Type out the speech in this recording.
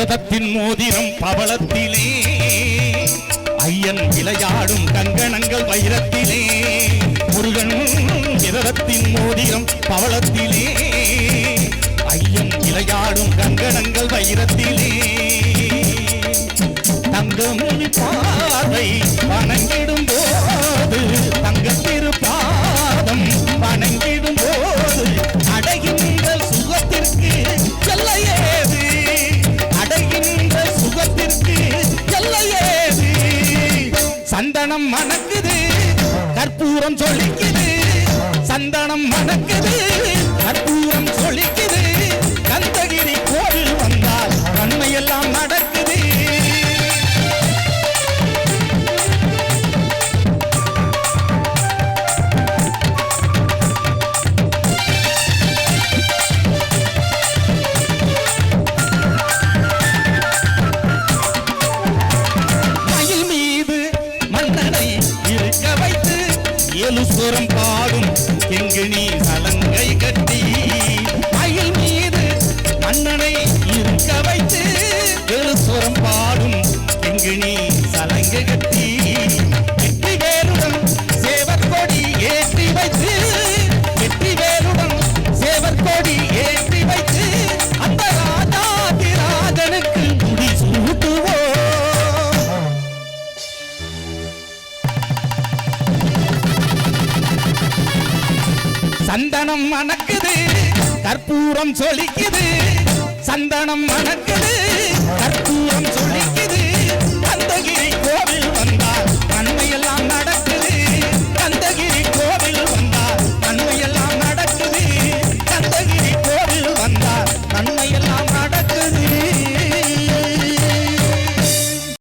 விரதத்தின் மோதிரம் பவளத்திலே. ஐயன் விளையாடும் கங்கணங்கள் வைரத்திலே. முருகன் விரதத்தின் மோதிரம் பவளத்திலே. ஐயன் விளையாடும் கங்கணங்கள் வைரத்திலே. தங்கமொழி பார்வை சந்தனம் மணக்குது. கற்பூரம் சொல்லிக்குது. சந்தனம் மணக்குது. ஏழு சுரம் பாடும். எங்கிணி சலங்கை கட்டி மயில் மீது மன்னனை இருக்க வைத்து ஏழு சுரம் பாடும். எங்கிணி சலங்கை கட்டி. சந்தனம் மணக்குது கற்பூரம் சொலிக்குது. சந்தனம் மணக்குது